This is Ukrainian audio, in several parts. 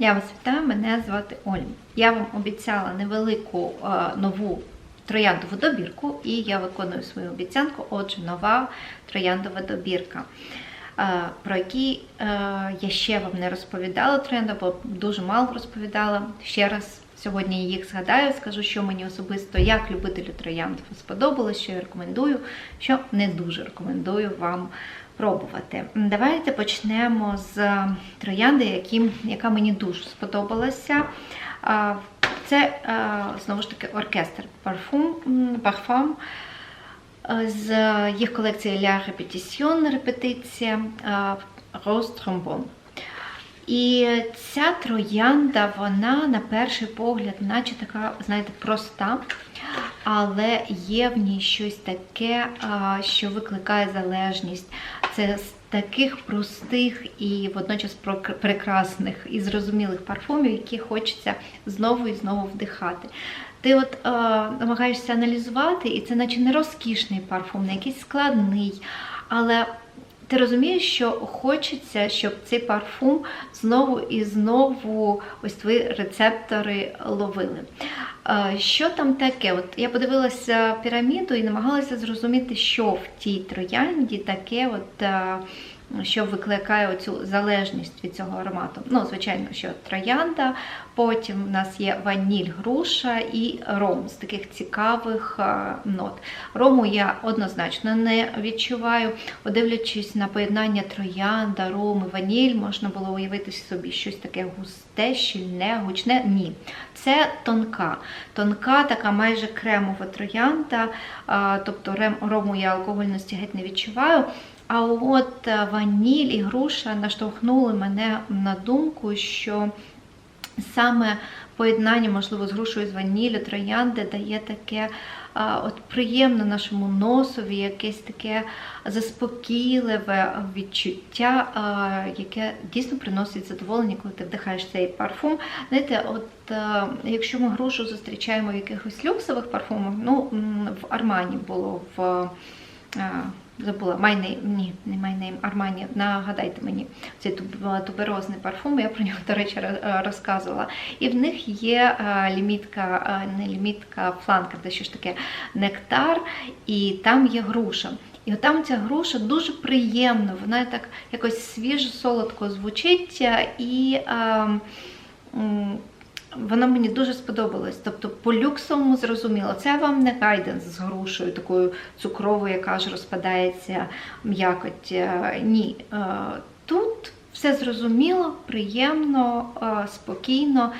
Я вас вітаю, мене звати Оля. Я вам обіцяла невелику е, нову трояндову добірку, і я виконую свою обіцянку. Отже, нова трояндова добірка, е, про які е, я ще вам не розповідала троянда, бо дуже мало розповідала. Ще раз сьогодні їх згадаю, скажу, що мені особисто як любителю троянд сподобалось, що я рекомендую, що не дуже рекомендую вам пробувати. Давайте почнемо з троянди, які, яка мені дуже сподобалася. Це знову ж таки оркестр парфум, парфум з їх колекції La Repetition, репетиція Rose Trombone. І ця троянда, вона на перший погляд, наче така, знаєте, проста, але є в ній щось таке, що викликає залежність. Це з таких простих і водночас прекрасних і зрозумілих парфумів, які хочеться знову і знову вдихати. Ти от е, намагаєшся аналізувати, і це наче не розкішний парфум, не якийсь складний, але ти розумієш, що хочеться, щоб цей парфум знову і знову ось твої рецептори ловили. Що там таке? От я подивилася піраміду і намагалася зрозуміти, що в тій троянді таке, от, що викликає оцю залежність від цього аромату. Ну, звичайно, що троянда, потім в нас є ваніль, груша і ром з таких цікавих е, нот. Рому я однозначно не відчуваю. Дивлячись на поєднання троянда, ром і ваніль, можна було уявити собі щось таке густе, щільне, гучне. Ні. Це тонка, тонка, така майже кремова троянда, а, тобто рому я алкогольності геть не відчуваю. А от е, ваніль і груша наштовхнули мене на думку, що саме поєднання, можливо, з грушою з ваніллю, троянди дає таке от приємне нашому носові, якесь таке заспокійливе відчуття, яке дійсно приносить задоволення, коли ти вдихаєш цей парфум. Знаєте, от якщо ми грушу зустрічаємо в якихось люксових парфумах, ну в Армані було в. Забула майней, ні, не майнейм, Армані, нагадайте мені цей туберозний парфум, я про нього, до речі, розказувала. І в них є е, лімітка, е, не лімітка, фланка, де що ж таке нектар, і там є груша. І там ця груша дуже приємна, вона так якось свіжо, солодко звучить, е, і е, м, вона мені дуже сподобалась. Тобто по люксовому зрозуміло, це вам не гайденс з грушею, такою цукровою, яка ж розпадається м'якоть. Е, Ні. Е, Тут все зрозуміло, приємно, е, спокійно.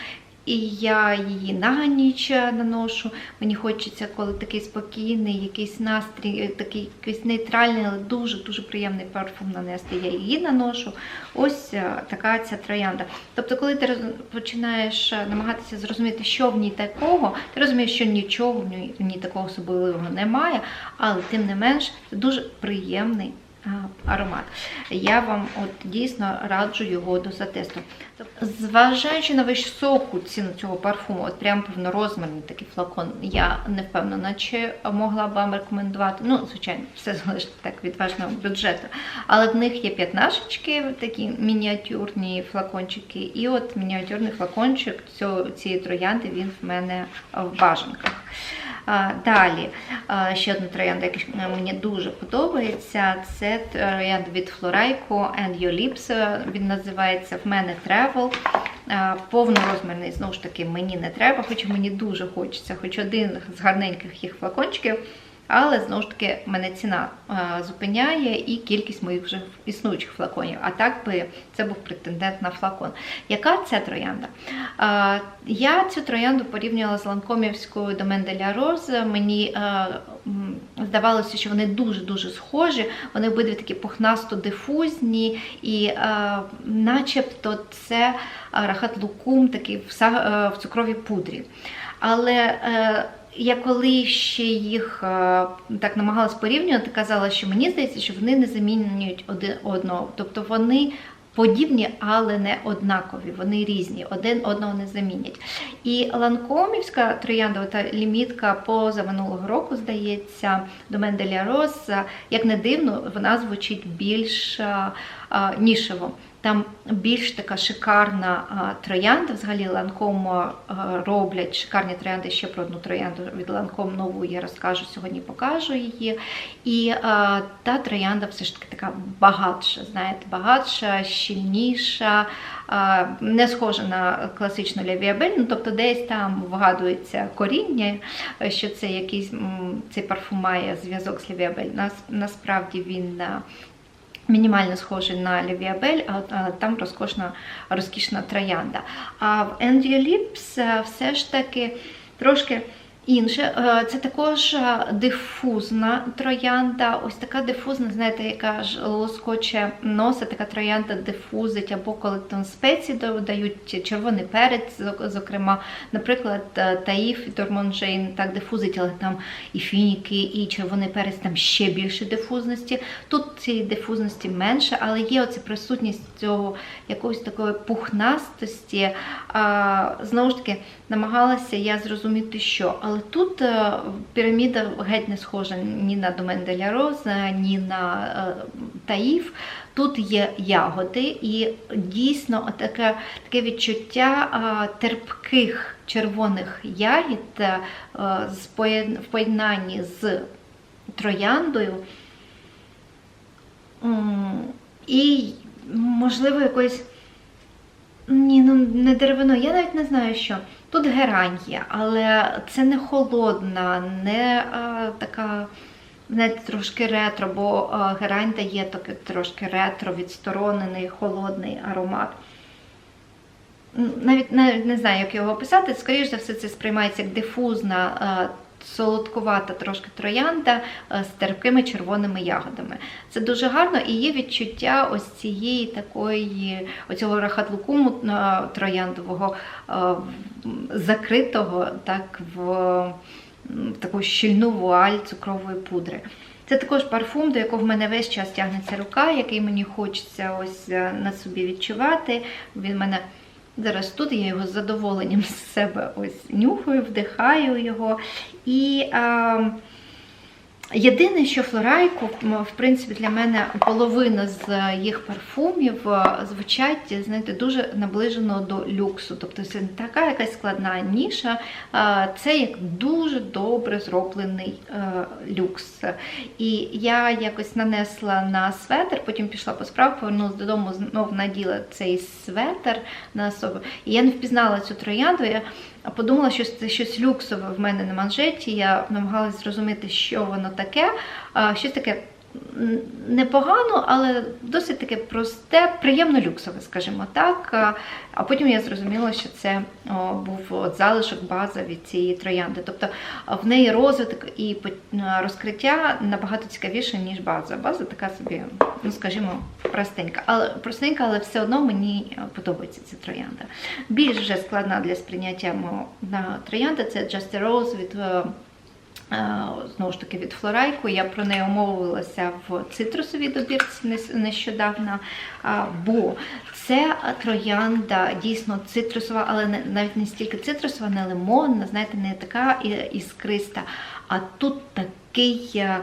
І я її на ніч наношу. Мені хочеться, коли такий спокійний, якийсь настрій, е, такий якийсь нейтральний, але дуже-дуже приємний парфум нанести. Я її наношу. Ось е, така ця троянда. Тобто, коли ти починаєш е, намагатися зрозуміти, що в ній такого, ти розумієш, що нічого в ній, такого особливого немає, але тим не менш дуже приємний аромат. Я вам от дійсно раджу його до затесту. Зважаючи на високу ціну цього парфуму, от прям повнорозмірний такий флакон, я не впевнена, чи могла б вам рекомендувати. Ну, звичайно, все залежить так від вашого бюджету. Але в них є п'ятнашечки, такі мініатюрні флакончики, і от мініатюрний флакончик цього, цієї троянди він в мене в бажанках. Далі, ще одна троянда, яка мені дуже подобається, це троянд від Floraico and Your Lips. е, Він називається В мене Travel. Повнорозмірний, знову ж таки, мені не треба, хоча мені дуже хочеться, хоч один з гарненьких їх флакончиків. Але знову ж таки мене ціна а, зупиняє і кількість моїх вже існуючих флаконів. А так би це був претендент на флакон. Яка це троянда? А, я цю троянду порівнювала з ланкомівською до Менделя Роз. Мені а, здавалося, що вони дуже-дуже схожі. Вони обидві такі пухнасто-дифузні, і а, начебто це рахат лукум такий в, е, цукровій пудрі. Але е, я коли ще їх е, так намагалась порівнювати, казала, що мені здається, що вони не замінюють один одного. Тобто вони подібні, але не однакові. Вони різні, один одного не замінять. І ланкомівська троянда, та лімітка поза минулого року, здається, до Менделя Роз, як не дивно, вона звучить більш е, нішево. Там більш така шикарна троянда. Взагалі ланком роблять шикарні троянди. Ще про одну троянду від ланком нову я розкажу сьогодні, покажу її. І а, та троянда все ж таки така багатша, знаєте, багатша, щільніша, а, не схожа на класичну лявіабель, ну тобто десь там вгадується коріння, що це якийсь цей парфум має зв'язок з лявіабель. Нас, насправді він. Мінімально схожий на Лівіабель, а, там розкошна, розкішна троянда. А в Andrea Lips е, все ж таки трошки інше. Е, Це також е, дифузна троянда. Ось така дифузна, знаєте, яка ж лоскоче носа, така троянда дифузить, або коли там спеції додають червоний перець, зокрема, наприклад, е, Таїф і Тормонжейн так дифузить, але там і фініки, і червоний перець, там ще більше дифузності. Тут цієї дифузності менше, але є оця присутність цього якоїсь такої пухнастості. Знову ж таки, намагалася я зрозуміти, що. Але тут е, піраміда геть не схожа ні на Домен де Роза, ні на е, Таїф. Тут є ягоди, і дійсно таке, таке відчуття терпких червоних ягід е, в поєднанні з трояндою. І, можливо, якоюсь. Ні, ну не деревино, я навіть не знаю що. Тут герань є, але це не холодна, не а, така, не трошки ретро, бо а, герань дає такий трошки ретро, відсторонений, холодний аромат. Навіть, навіть не знаю, як його описати. Скоріше за все, це сприймається як дифузна, а, солодкувата трошки троянда з терпкими червоними ягодами. Це дуже гарно і є відчуття ось цієї такої, оцього рахатлукуму трояндового закритого так, в, в таку щільну вуаль цукрової пудри. Це також парфум, до якого в мене весь час тягнеться рука, який мені хочеться ось е, на собі відчувати. Він мене зараз тут, я його з задоволенням з себе ось нюхаю, вдихаю його. І а, єдине, що флорайку, в принципі, для мене половина з їх парфумів е, звучать, знаєте, дуже наближено до люксу. Тобто це не така якась складна ніша, це як дуже добре зроблений е, люкс. І я якось нанесла на светр, потім пішла по справах, повернулася додому, знов наділа цей светр на особу. І я не впізнала цю троянду. Я подумала, що це щось люксове в мене на манжеті. Я намагалась зрозуміти, що воно таке. А, Щось таке непогано, але досить таке просте, приємно люксове, скажімо так. А- потім я зрозуміла, що це був от залишок база від цієї троянди. Тобто в неї розвиток і розкриття набагато цікавіше, ніж база. База така собі, ну скажімо, простенька. Але простенька, але все одно мені подобається ця троянда. Більш вже складна для сприйняття на троянда це Just a Rose від. Е, Знову ж таки від флорайку. Я про неї умовилася в цитрусовій добірці нещодавно, бо це троянда дійсно цитрусова, але навіть не стільки цитрусова, не лимонна, знаєте, не така іскриста. А тут такий е,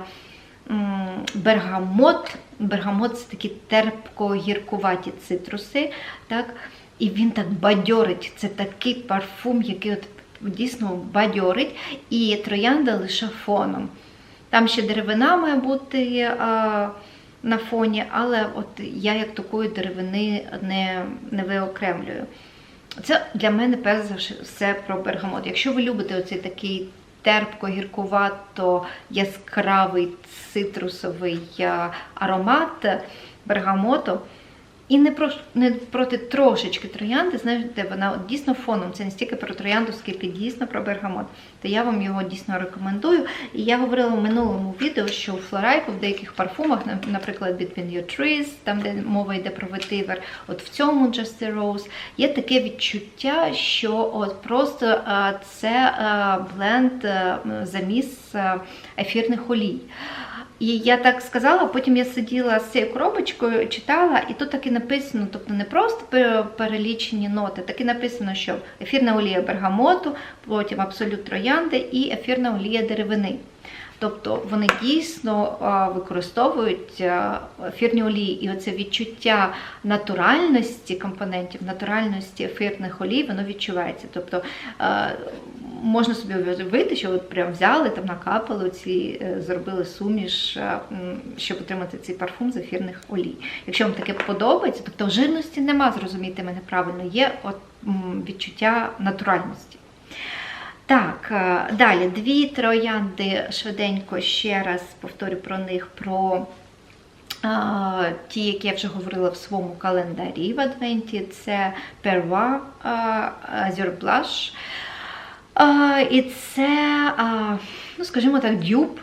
бергамот. Бергамот це такі терпко-гіркуваті цитруси. Так? І він так бадьорить. Це такий парфум, який от дійсно бадьорить, і троянда лише фоном. Там ще деревина має бути а, на фоні, але от я як такої деревини не, не виокремлюю. Це для мене перш за все про бергамот. Якщо ви любите оцей такий терпко-гіркувато яскравий цитрусовий аромат бергамоту, і не, про, не проти трошечки троянди, знаєте, вона дійсно фоном. Це не стільки про троянду, скільки дійсно про бергамот. То я вам його дійсно рекомендую. І я говорила в минулому відео, що у флорайку в деяких парфумах, наприклад, Between Your Trees, там де мова йде про ветивер, от в цьому Just a Rose, є таке відчуття, що от просто це бленд, заміс ефірних олій. І я так сказала, потім я сиділа з цією коробочкою, читала, і тут так і написано, тобто не просто перелічені ноти, так і написано, що ефірна олія бергамоту, потім абсолют троянди і ефірна олія деревини. Тобто вони дійсно використовують ефірні олії, і оце відчуття натуральності компонентів, натуральності ефірних олій, воно відчувається. Тобто можна собі уявити, що от прям взяли там накапали ці, е, зробили суміш, щоб отримати цей парфум з ефірних олій. Якщо вам таке подобається, тобто жирності нема, зрозумійте мене правильно, є от відчуття натуральності. Так, е, далі дві троянди швиденько ще раз повторю про них. про а, Ті, які я вже говорила в своєму календарі в Адвенті, це Perwa Azure І це, ну, скажімо так, дюб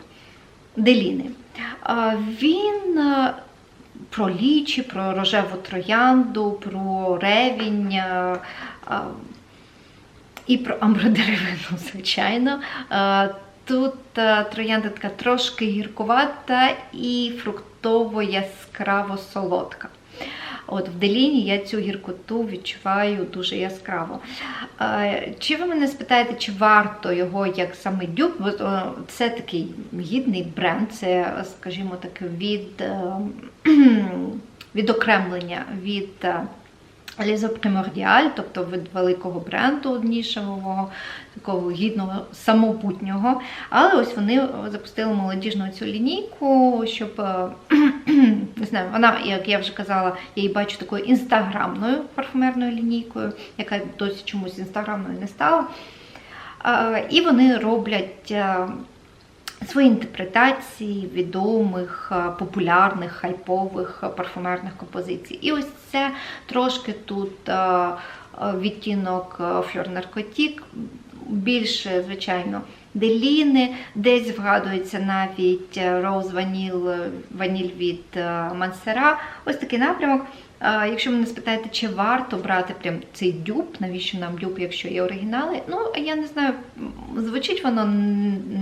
Деліни. Він про лічі, про рожеву троянду, про ревінь. І про амбродеревину, звичайно. Е, Тут е, троянда така трошки гіркувата і фруктово яскраво солодка. От в Деліні я цю гіркоту відчуваю дуже яскраво. Е, Чи ви мене спитаєте, чи варто його як саме дюб? Це такий гідний бренд, це, скажімо так, від, відокремлення від. Е, Лізо Примордіаль, тобто від великого бренду нішевого, такого гідного, самобутнього. Але ось вони запустили молодіжну цю лінійку, щоб е, не знаю, вона, як я вже казала, я її бачу такою інстаграмною парфумерною лінійкою, яка досі чомусь інстаграмною не стала. Е, І вони роблять. Свої інтерпретації відомих, е, популярних, хайпових е, парфумерних композицій. І ось це трошки тут е, відтінок Фльор Наркотік, більше, звичайно, деліни, десь вгадується навіть роуз ваніл, ваніль від Мансера. Ось такий напрямок. Якщо мене спитаєте, чи варто брати прям цей дюб, навіщо нам дюб, якщо є оригінали? Ну, я не знаю, звучить воно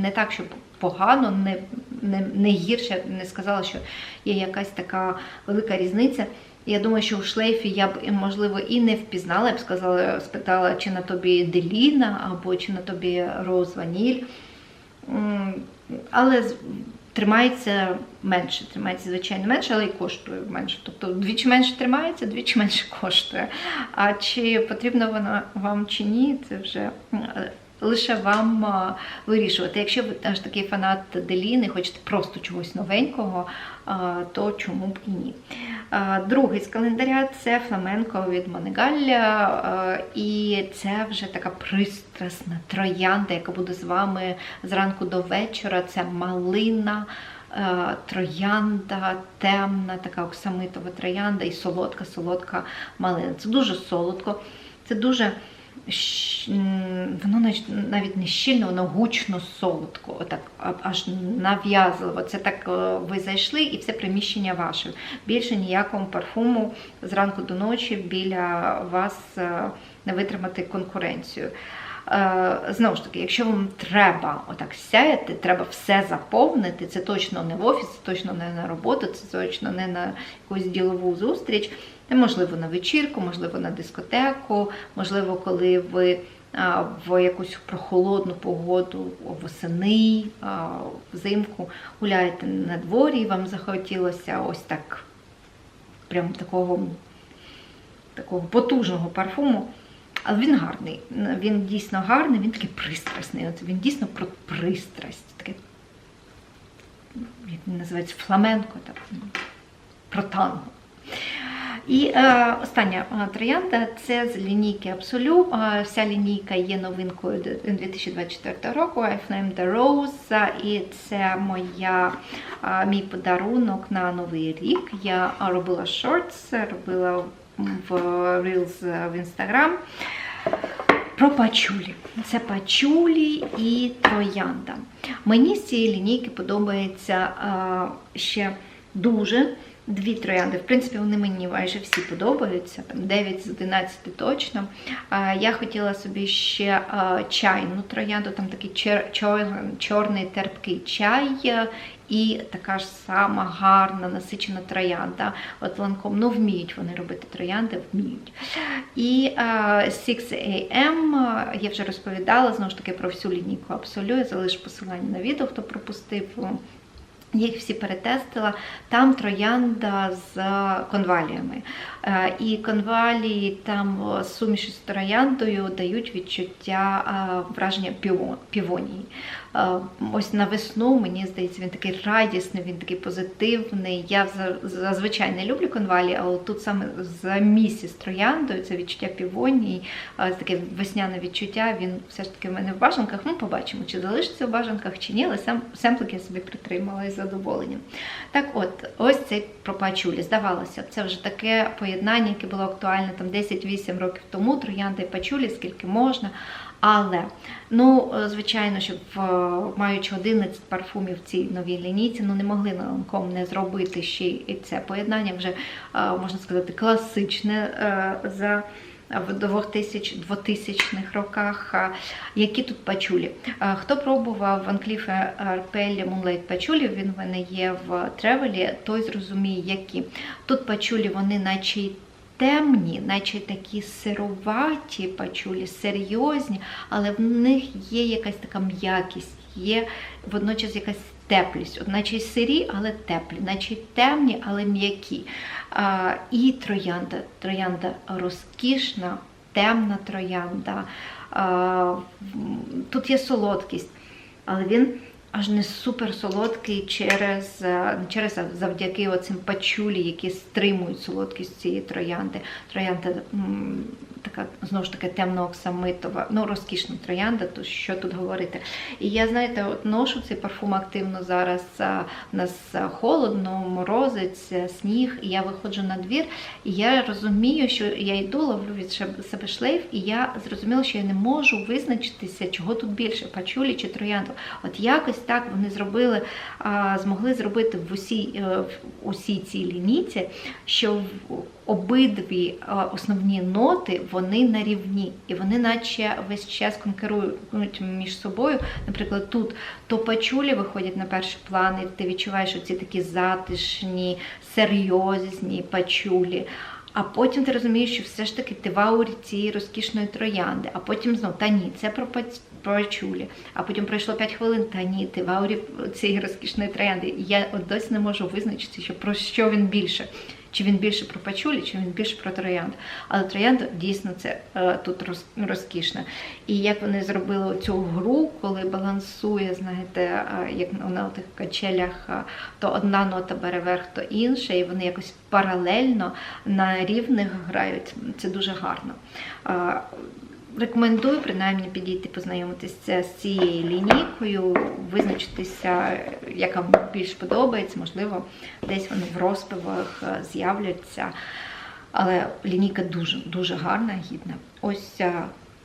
не так, щоб погано, не, не, не гірше, не сказала, що є якась така велика різниця. Я думаю, що у шлейфі я б, можливо, і не впізнала, я б сказала, спитала, чи на тобі Деліна, або чи на тобі Роуз Ваніль. Але тримається менше, тримається, звичайно, менше, але й коштує менше. Тобто двічі менше тримається, двічі менше коштує. А чи потрібно вона вам чи ні, це вже лише вам вирішувати. Якщо ви аж такий фанат Деліни, хочете просто чогось новенького, то чому б і ні. Другий з календаря це фламенко від Монегалля, а, і це вже така пристрасна троянда, яка буде з вами зранку до вечора. Це малина. е, Троянда, темна, така оксамитова троянда і солодка, солодка малина. Це дуже солодко, це дуже воно навіть- не щільно, воно гучно солодко, отак аж нав'язливо. Це так е, ви зайшли і все приміщення ваше. Більше ніякому парфуму зранку до ночі біля вас е, не витримати конкуренцію. Е, Знову ж таки, якщо вам треба отак сяяти, треба все заповнити, це точно не в офіс, це точно не на роботу, це точно не на якусь ділову зустріч. Можливо, на вечірку, можливо, на дискотеку, можливо, коли ви в якусь прохолодну погоду восени, взимку гуляєте на дворі, і вам захотілося ось так, прям такого, такого потужного парфуму. Але він гарний. Він дійсно гарний, він такий пристрасний. От він дійсно про пристрасть. Таке, як він називається, фламенко, так, про танго. І е, остання е, троянда це з лінійки Absolu. Е, вся лінійка є новинкою 2024 року. I Flame the Rose. І це моя, е, мій подарунок на новий рік. Я робила шортс, робила в Reels в Instagram. Про пачулі. Це пачулі і троянда. Мені з цієї лінійки подобається е, ще дуже. Дві троянди. В принципі, вони мені майже всі подобаються. Там 9 з 11 точно. Я хотіла собі ще чайну троянду, там такий чер, чор, чорний терпкий чай. е, І така ж сама гарна насичена троянда. От ланком, ну вміють вони робити троянди, вміють. І а, 6 AM, я вже розповідала знову ж таки про всю лінійку Absolu. Я залишу посилання на відео, хто пропустив. Я їх всі перетестила. Там троянда з конваліями. Е, І конвалії там суміші з трояндою дають відчуття е, враження півонії. Е, Ось на весну, мені здається, він такий радісний, він такий позитивний. Я зазвичай не люблю конвалії, але тут саме за місці з трояндою це відчуття півонії, таке весняне відчуття. Він все ж таки в мене в бажанках. Ми побачимо, чи залишиться в бажанках, чи ні, але сам семплик я собі притримала задоволенням. Так от, ось цей про пачулі. Здавалося, це вже таке поєднання, яке було актуальне там 10-8 років тому, троянди і пачулі, скільки можна. Але, ну, звичайно, щоб е, маючи 11 парфумів в цій новій лінійці, ну не могли на ланком не зробити ще і це поєднання вже, е, можна сказати, класичне е, за в 2000 2000-х роках. Які тут пачулі? Хто пробував Ван Кліфе Арпелі Moonlight пачулі, він в мене є в тревелі, той зрозуміє, які. Тут пачулі, вони наче темні, наче такі сироваті пачулі, серйозні, але в них є якась така м'якість, є водночас якась теплість, наче сирі, але теплі, наче темні, але м'які. І троянда. Троянда розкішна, темна троянда. Тут є солодкість, але він аж не супер солодкий через, е, через завдяки оцим пачулі, які стримують солодкість цієї троянди. Троянда така знову ж таки темно-оксамитова, ну розкішна троянда, то що тут говорити. І я, знаєте, от ношу цей парфум активно зараз. У нас холодно, морозець, сніг, і я виходжу на двір, і я розумію, що я йду, ловлю від себе шлейф, і я зрозуміла, що я не можу визначитися, чого тут більше, пачулі чи троянду. От якось так вони зробили, змогли зробити в усій, е, в усій цій лінійці, що обидві е, основні ноти вони на рівні, і вони наче весь час конкурують між собою. Наприклад, тут то пачулі виходять на перший план, і ти відчуваєш оці такі затишні, серйозні пачулі. А потім ти розумієш, що все ж таки ти в аурі цієї розкішної троянди, а потім знов, та ні, це про паць- про пачулі. А потім пройшло 5 хвилин, та ні, ти в аурі цієї розкішної троянди. Я от досі не можу визначити, що про що він більше. Чи він більше про пачулі, чи він більше про троянду. Але троянда дійсно це е, тут роз, розкішна. І як вони зробили цю гру, коли балансує, знаєте, е, як на тих качелях, е, то одна нота бере верх, то інша, і вони якось паралельно на рівних грають. Це дуже гарно. Е, Рекомендую принаймні підійти познайомитися з цією лінійкою, визначитися, яка вам більш подобається, можливо, десь вони в розпивах е, з'являться. Але лінійка дуже дуже гарна, гідна. Ось е,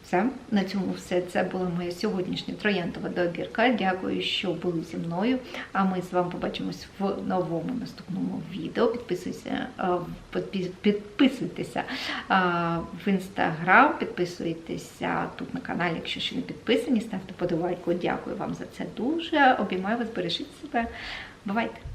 все. На цьому все. Це була моя сьогоднішня трояндова добірка. Дякую, що були зі мною. А ми з вами побачимось в новому наступному відео. Підписуйся, е, підписуйтеся е, в інстаграм, підписуйтеся тут на каналі, якщо ще не підписані, ставте подобайку. Дякую вам за це дуже. Обіймаю вас, бережіть себе. Бувайте!